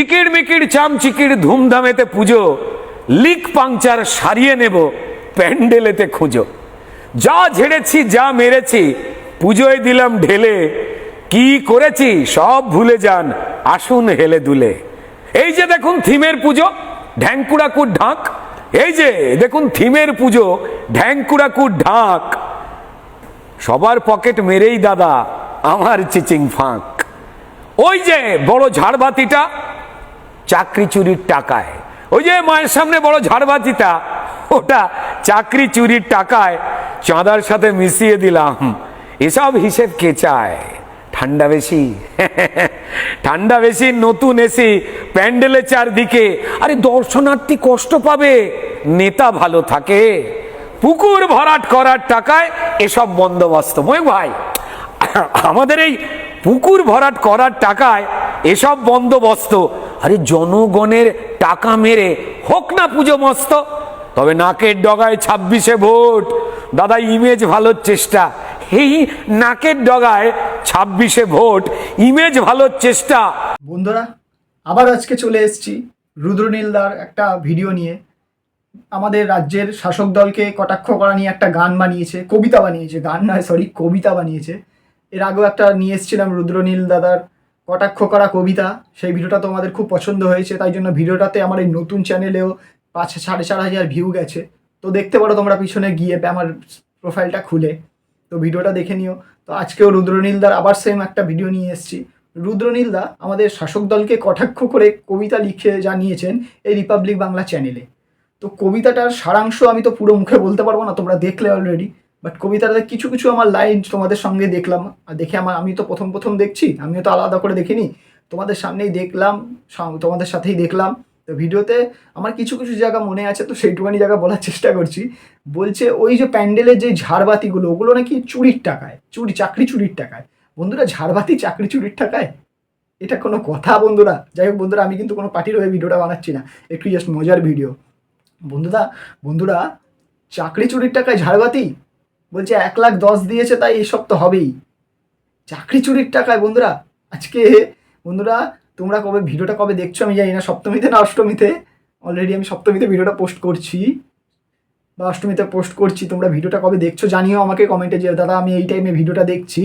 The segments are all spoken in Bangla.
ইকিড় মিকিড় চামচিকিড় ধুমধামেতে পুজো। লিক পাংচার সারিয়ে নেব, প্যান্ডেলেতে খুঁজো। যা ঝেড়েছি, যা মেরেছি, পুজোয় দিলাম ঢেলে। কি করেছি, সব ভুলে যান, আসুন হেলে দুলে। এই যে দেখুন থিমের পুজো ঢ্যাঙ্কুড়াকুর ঢাক। এই যে দেখুন থিমের পুজো ঢ্যাঙ্কুড়াকুর ঢাক। সবার পকেট মেরেই দাদা, আমার চিচিং ফাঁক। ওই যে বড় ঝাড়বাতিটা চাকরি চুরির টাকায়। ওই যে মায়ের সামনে বড় ঝাড়বাতিটা, ওটা চাকরি চুরির টাকায় চাঁদার সাথে মিশিয়ে দিলাম। এসব হিসেব কে চায়? ঠান্ডা বেশি। ঠান্ডা বেশি, নতুন এসি প্যান্ডেলে চারদিকে। আরে দর্শনার্থী কষ্ট পাবে। নেতা ভালো থাকে। পুকুর ভরাট করার টাকায় এসব বন্দোবস্ত। ময় ভাই, আমাদের এই পুকুর ভরাট করার টাকায় এসব বন্দোবস্ত আরে জনগণের টাকা মেরে হোক না পুজো মস্ত, তবে নাকের ডগায় ছাব্বিশে ভোট। দাদা ইমেজ ভালোর চেষ্টা। এই নাকের ডগায় ছাব্বিশে ভোট ইমেজ ভালোর চেষ্টা। বন্ধুরা, আবার আজকে চলে এসেছি রুদ্রনীলদার একটা ভিডিও নিয়ে। আমাদের রাজ্যের শাসক দলকে কটাক্ষ করা নিয়ে একটা গান বানিয়েছে, কবিতা বানিয়েছে। গান নয় সরি কবিতা বানিয়েছে। এর আগেও একটা নিয়ে এসেছিলাম রুদ্রনীল দাদার কটাক্ষ করা কবিতা, সেই ভিডিওটা তোমাদের খুব পছন্দ হয়েছে, তাই জন্য ভিডিওটাতে আমার এই নতুন চ্যানেলেও পাঁচ সাড়ে চার হাজার ভিউ গেছে। তো দেখতে পারো তোমরা পিছনে গিয়ে, আমার প্রোফাইলটা খুলে। তো ভিডিওটা দেখে নিও। তো আজকেও রুদ্রনীলদার আবার সেম একটা ভিডিও নিয়ে এসেছি। রুদ্রনীলদা আমাদের শাসক দলকে কটাক্ষ করে কবিতা লিখে জানিয়েছেন এই রিপাবলিক বাংলা চ্যানেলে তো কবিতাটার সারাংশ আমি তো পুরো মুখে বলতে পারব না, তোমরা দেখলে অলরেডি বাট কবিতাটাতে কিছু কিছু আমার লাইন তোমাদের সঙ্গে দেখলাম। আর দেখে আমার, আমি তো প্রথম প্রথম দেখছি, আমিও তো আলাদা করে দেখিনি। তোমাদের সামনেই দেখলাম তোমাদের সাথেই দেখলাম। তো ভিডিওতে আমার কিছু কিছু জায়গা মনে আছে, তো সেইটুখানি জায়গা বলার চেষ্টা করছি। বলছে, ওই যে প্যান্ডেলের যে ঝাড়বাতিগুলো, ওগুলো নাকি চুরির টাকায়, চুরি, চাকরি চুরির টাকায়। বন্ধুরা, ঝাড়বাতি, চাকরি চুরির টাকায়? এটা কোনো কথা বন্ধুরা? যাই হোক বন্ধুরা, আমি কিন্তু কোনো পার্টির হয়ে ভিডিওটা বানাচ্ছি না। একটু জাস্ট মজার ভিডিও বন্ধুরা বন্ধুরা, চাকরি চুরির টাকায় ঝাড়বাতি? বলছে, এক লাখ দশ দিয়েছে, তাই এসব তো হবেই। চাকরি চুরির টাকায়, বন্ধুরা, আজকে, বন্ধুরা, তোমরা কবে, ভিডিওটা কবে দেখছ আমি জানি না, সপ্তমীতে না অষ্টমীতে? অলরেডি আমি সপ্তমীতে ভিডিওটা পোস্ট করছি। বা অষ্টমীতে পোস্ট করছি, তোমরা ভিডিওটা কবে দেখছ জানিও আমাকে কমেন্টে যে, দাদা, আমি এই টাইমে ভিডিওটা দেখছি।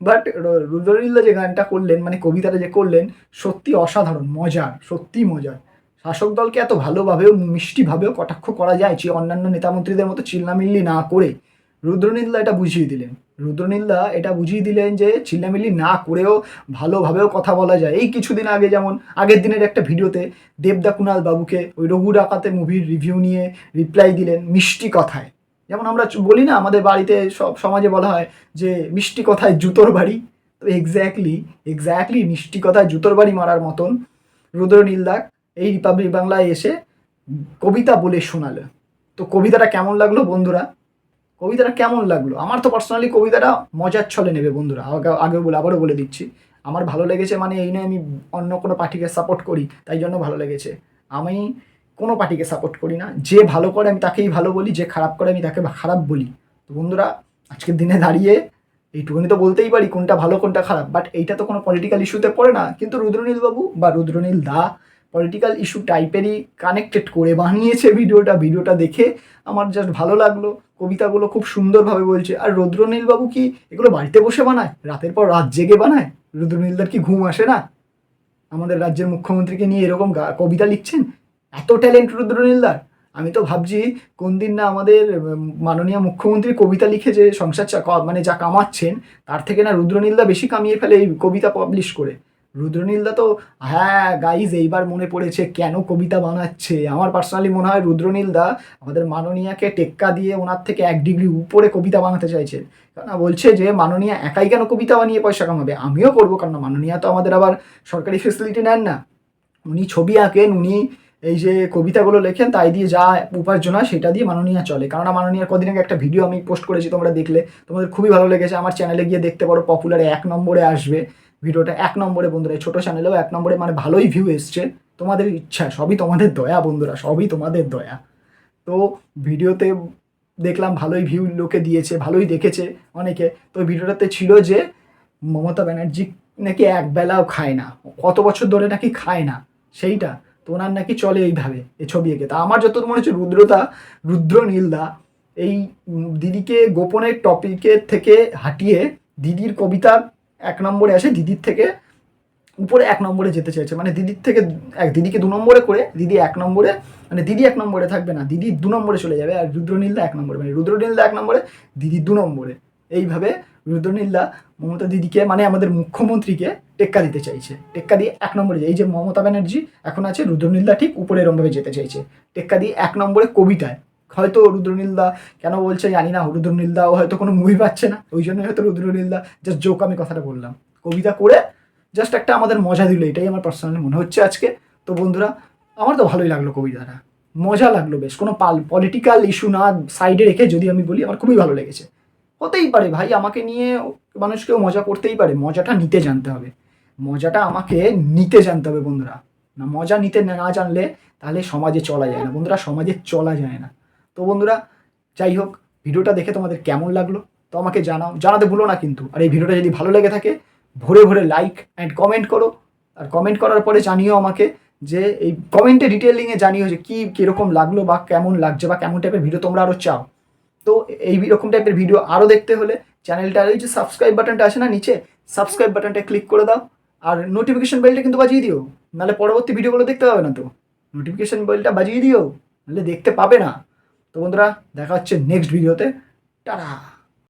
বাট রুদ্রনীল্লা যে গানটা করলেন মানে কবিতাটা যে করলেন, সত্যি অসাধারণ, মজার সত্যি মজার। শাসক দলকে এত ভালোভাবেও, মিষ্টিভাবেও কটাক্ষ করা যায় যে, অন্যান্য নেতামন্ত্রীদের মতো চিল্লামিল্লি না করে রুদ্রনীলদা এটা বুঝিয়ে দিলেন। রুদ্রনীলদা এটা বুঝিয়ে দিলেন যে চিল্লামিল্লি না করেও ভালোভাবেও কথা বলা যায়। এই কিছুদিন আগে যেমন আগের দিনের একটা ভিডিওতে দেবদা কুণাল বাবুকে ওই রঘু ডাকাতে মুভির রিভিউ নিয়ে রিপ্লাই দিলেন মিষ্টি কথায়। যেমন আমরা বলি না, আমাদের বাড়িতে সব সমাজে বলা হয় যে মিষ্টি কথায় জুতোর বাড়ি। তো এক্স্যাক্টলি এক্স্যাক্টলি মিষ্টি কথায় জুতোর বাড়ি মারার মতন রুদ্রনীলদা এই রিপাবলিক বাংলায় এসে কবিতা বলে শোনালো তো কবিতাটা কেমন লাগল বন্ধুরা? কবিতাটা কেমন লাগল? আমার তো পার্সোনালি কবিতাটা মজার ছলে নেবে বন্ধুরা। আগে- আগেও বলে, আবারও বলে দিচ্ছি। আমার ভালো লেগেছে মানে এই নয় আমি অন্য কোনো পার্টিকে সাপোর্ট করি, তাই জন্য ভালো লেগেছে। আমি কোনো পার্টিকে সাপোর্ট করি না। যে ভালো করে আমি তাকেই ভালো বলি, যে খারাপ করে আমি তাকে খারাপ বলি। তো বন্ধুরা, আজকের দিনে দাঁড়িয়ে এইটুকুনি তো বলতেই পারি, কোনটা ভালো, কোনটা খারাপ। বাট এইটা তো কোনো পলিটিক্যাল ইস্যুতে পড়ে না। কিন্তু রুদ্রনীল বাবু বা রুদ্রনীল দা পলিটিক্যাল ইস্যু টাইপেরই কানেক্টেড করে বানিয়েছে ভিডিওটা। ভিডিওটা দেখে আমার জাস্ট ভালো লাগল। কবিতাগুলো খুব সুন্দরভাবে বলছে। আর রুদ্রনীল বাবু কি এগুলো বাড়িতে বসে বানায়? রাতের পর রাত জেগে বানায়? রুদ্রনীলদার কি ঘুম আসে না? আমাদের রাজ্যের মুখ্যমন্ত্রীকে নিয়ে এরকম কবিতা লিখছেন? এত ট্যালেন্ট রুদ্রনীলদার। আমি তো ভাবছি কোন দিন না আমাদের মাননীয় মুখ্যমন্ত্রী কবিতা লিখে যে সংসার মানে যা কামাচ্ছেন, তার থেকে না রুদ্রনীলদা বেশি কামিয়ে ফেলে এই কবিতা পাবলিশ করে। রুদ্রনীলদা তো হ্যাঁ গাইজ এইবার মনে পড়েছে কেন কবিতা বানাচ্ছে? আমার পার্সোনালি মনে হয় রুদ্রনীলদা আমাদের মাননীয়াকে টেক্কা দিয়ে ওনার থেকে এক ডিগ্রি উপরে কবিতা বানাতে চাইছেন। কারণ বলছে যে, মাননীয়া একাই কেন কবিতা বানিয়ে পয়সা কামাবে? আমিও করব কারণ মাননীয়া তো আমাদের আবার সরকারি ফেসিলিটি নেন না। উনি ছবি আঁকেন, উনি এই যে কবিতাগুলো লেখেন, তাই দিয়ে যা উপার্জন হয় সেটা দিয়ে মাননীয়া চলে। কারণ মাননীয়ার কদিন আগে একটা ভিডিও আমি পোস্ট করেছি, তোমরা দেখলে। তোমাদের খুবই ভালো লেগেছে। আমার চ্যানেলে গিয়ে দেখতে পারো পপুলারে এক নম্বরে আসবে। ভিডিওটা এক নম্বরে, বন্ধুরা, এই ছোটো চ্যানেলেও এক নম্বরে মানে ভালোই ভিউ এসছে। তোমাদের ইচ্ছা, সবই তোমাদের দয়া, বন্ধুরা, সবই তোমাদের দয়া। তো ভিডিওতে দেখলাম ভালোই ভিউ লোকে দিয়েছে, ভালোই দেখেছে অনেকে। তো ভিডিওটাতে ছিল যে, মমতা ব্যানার্জি নাকি এক বেলাও খায় না, কত বছর ধরে নাকি খায় না, সেইটা। তো ওনার নাকি চলে এইভাবে এ ছবি এঁকে। তা আমার যত মনে হচ্ছে রুদ্রতা রুদ্র নীলদা, এই দিদিকে গোপনের টপিকের থেকে হাঁটিয়ে দিদির কবিতা এক নম্বরে আসে দিদির থেকে উপরে এক নম্বরে যেতে চাইছে। মানে দিদির থেকে এক দিদিকে দু নম্বরে করে দিদি এক নম্বরে মানে দিদি এক নম্বরে থাকবে না, দিদি দু নম্বরে চলে যাবে আর রুদ্রনীলদা এক নম্বরে। মানে রুদ্রনীলদা এক নম্বরে, দিদি দু নম্বরে। এইভাবে রুদ্রনীলদা মমতা দিদিকে মানে আমাদের মুখ্যমন্ত্রীকে টেক্কা দিতে চাইছে। টেক্কা দিয়ে এক নম্বরে এই যে মমতা ব্যানার্জি এখন আছে, রুদ্রনীলদা ঠিক উপরে এরমভাবে যেতে চাইছে। টেক্কা দিয়ে এক নম্বরে কবিতায় হয়তো রুদ্রনীলদা, কেন বলছে জানি না, রুদ্রনীলদাও হয়তো কোনো মুভি পাচ্ছে না। ওই জন্য হয়তো রুদ্রনীলদা জাস্ট জোক আমি কথাটা বললাম। কবিতা করে জাস্ট একটা আমাদের মজা দিল, এটাই আমার পার্সোনালি মনে হচ্ছে আজকে। তো বন্ধুরা, আমার তো ভালোই লাগল কবিতাটা। মজা লাগল বেশ, কোনো পাল পলিটিক্যাল ইস্যু না সাইডে রেখে যদি আমি বলি, আমার খুবই ভালো লেগেছে। হতেই পারে ভাই, আমাকে নিয়ে মানুষকেও মজা করতেই পারে, মজাটা নিতে জানতে হবে। মজাটা আমাকে নিতে জানতে হবে বন্ধুরা। না, মজা নিতে না জানলে তাহলে সমাজে চলা যায় না। বন্ধুরা, সমাজে চলা যায় না। তো বন্ধুরা, যাই হোক, ভিডিওটা দেখে তোমাদের কেমন লাগল? তো আমাকে জানাও, জানাতে ভুলো না কিন্তু। আর এই ভিডিওটা যদি ভালো লেগে থাকে, ভরে ভরে লাইক অ্যান্ড কমেন্ট করো। আর কমেন্ট করার পরে জানিও আমাকে যে, এই কমেন্টে ডিটেলিংয়ে জানিও যে কী, কীরকম লাগল বা কেমন লাগছে বা কেমন টাইপের ভিডিও তোমরা আরও চাও। তো এই রকম টাইপের ভিডিও আরও দেখতে হলে চ্যানেলটার ওই যে সাবস্ক্রাইব বাটনটা আছে না নিচে সাবস্ক্রাইব বাটনটা ক্লিক করে দাও। আর নোটিফিকেশন বেলটা কিন্তু বাজিয়ে দিও। নাহলে পরবর্তী ভিডিওগুলো দেখতে পাবে না তো। নোটিফিকেশন বেলটা বাজিয়ে দিও। নাহলে দেখতে পাবে না। তো বন্ধুরা দেখা হচ্ছে নেক্সট ভিডিওতে টাটা!